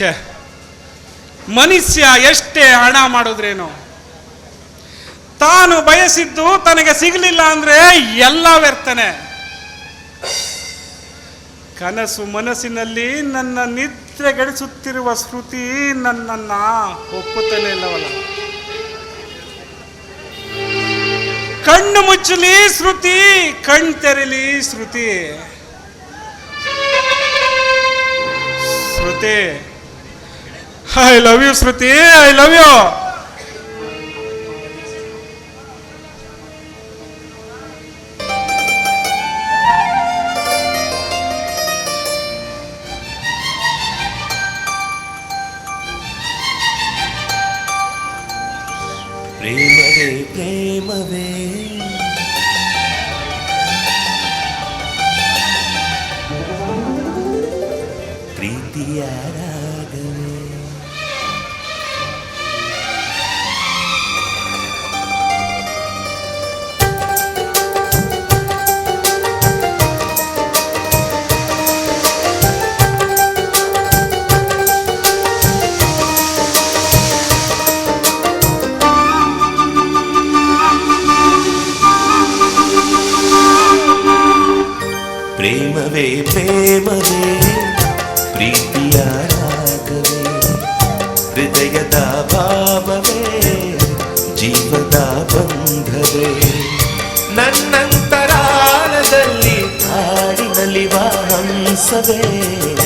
ಛೇ ಮನುಷ್ಯ ಎಷ್ಟೇ ಹಣ ಮಾಡಿದ್ರೇನು? ತಾನು ಬಯಸಿದ್ದು ತನಗೆ ಸಿಗಲಿಲ್ಲ ಅಂದ್ರೆ ಎಲ್ಲ ವ್ಯರ್ಥನೆ. ಕನಸು ಮನಸ್ಸಿನಲ್ಲಿ ನನ್ನ ನಿದ್ರೆಗೆಡಿಸುತ್ತಿರುವ ಶ್ರುತಿ ನನ್ನನ್ನ ಒಪ್ಪುತ್ತಲೇ ಇಲ್ಲವಲ್ಲ? ಕಣ್ಣು ಮುಚ್ಚಲಿ ಶ್ರುತಿ, ಕಣ್ ತೆರಲಿ ಶ್ರುತಿ. ಶ್ರುತಿ I love you Shruti I love you ಪ್ರೇಮವೇ ಪ್ರೇಮವೇ ಪ್ರೀತಿಯ ಪ್ರೇಮವೇ ಪ್ರೇಮವೇ ಪ್ರೀತಿಯ ರಾಗವೇ ಹೃದಯದ ಭಾವವೇ ಜೀವದ ಬಂಧವೇ. ನನ್ನಂತರಾಳದಲ್ಲಿ ಹಾಡಿನಲಿವ ಹಂಸವೇ.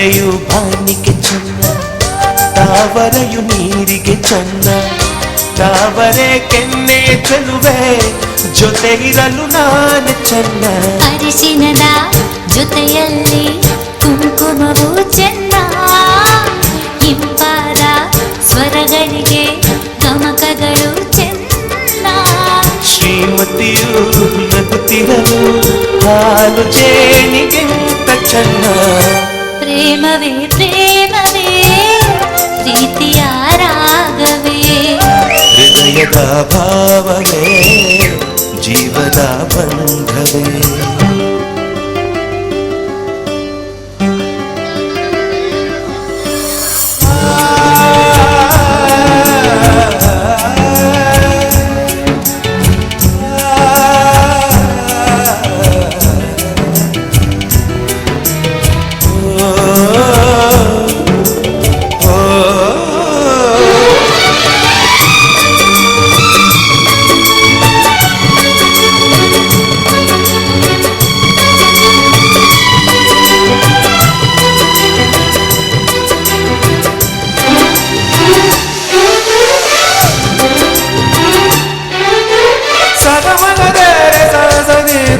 ತಾರೆಯು ಬಾನಿಗೆ ಚೆನ್ನ ತಾವರೆಯು ನೀರಿಗೆ ಚೆನ್ನ ತಾವರೆ ಕೆನ್ನೆ ಚೆಲುವೆ ಜೊತೆ ಇರಲು ನಾನು ಚೆನ್ನ ಅರಿಶಿನದ ಜೊತೆಯಲ್ಲಿ ಕುಂಕುಮವು ಚೆನ್ನ ಇಂಪಾದ ಸ್ವರಗಳಿಗೆ ಗಮಕಗಳು ಚೆನ್ನ ಶ್ರೀಮತಿಯು ನಗುತ್ತಿರಲು ಹಾಲು ಜೇನಿಗಿಂತ ಚೆನ್ನ రాఘవే ప్రేమవే ప్రీతియా రాఘవే. హృదయదా భావవే జీవదా బంధవే.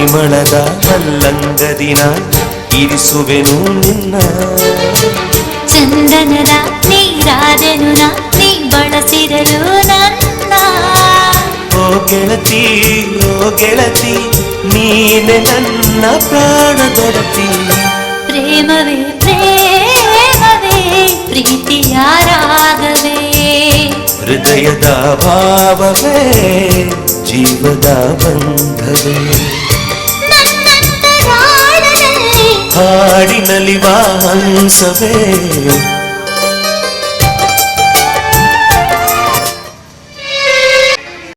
ಪರಿಮಳದ ಮಲ್ಲಂಗದಿನ ಇರಿಸುವೆನು ನಿನ್ನ ಚಂದನದ ನೀರಾದೆನು ನಾ ನೀ ಬಳಸಿರಲು ನನ್ನ ಓ ಗೆಳತಿ ಓ ಗೆಳತಿ ನೀನೆ ನನ್ನ ಪ್ರಾಣದೊಡತಿ ಪ್ರೇಮವೇ ಪ್ರೇಮವೇ ಪ್ರೀತಿಯ ರಾಗವೇ ಹೃದಯದ ಭಾವವೇ ಜೀವದ ಬಂಧವೇ ಹಾಡಿನಲಿವ ಹಂಸವೇ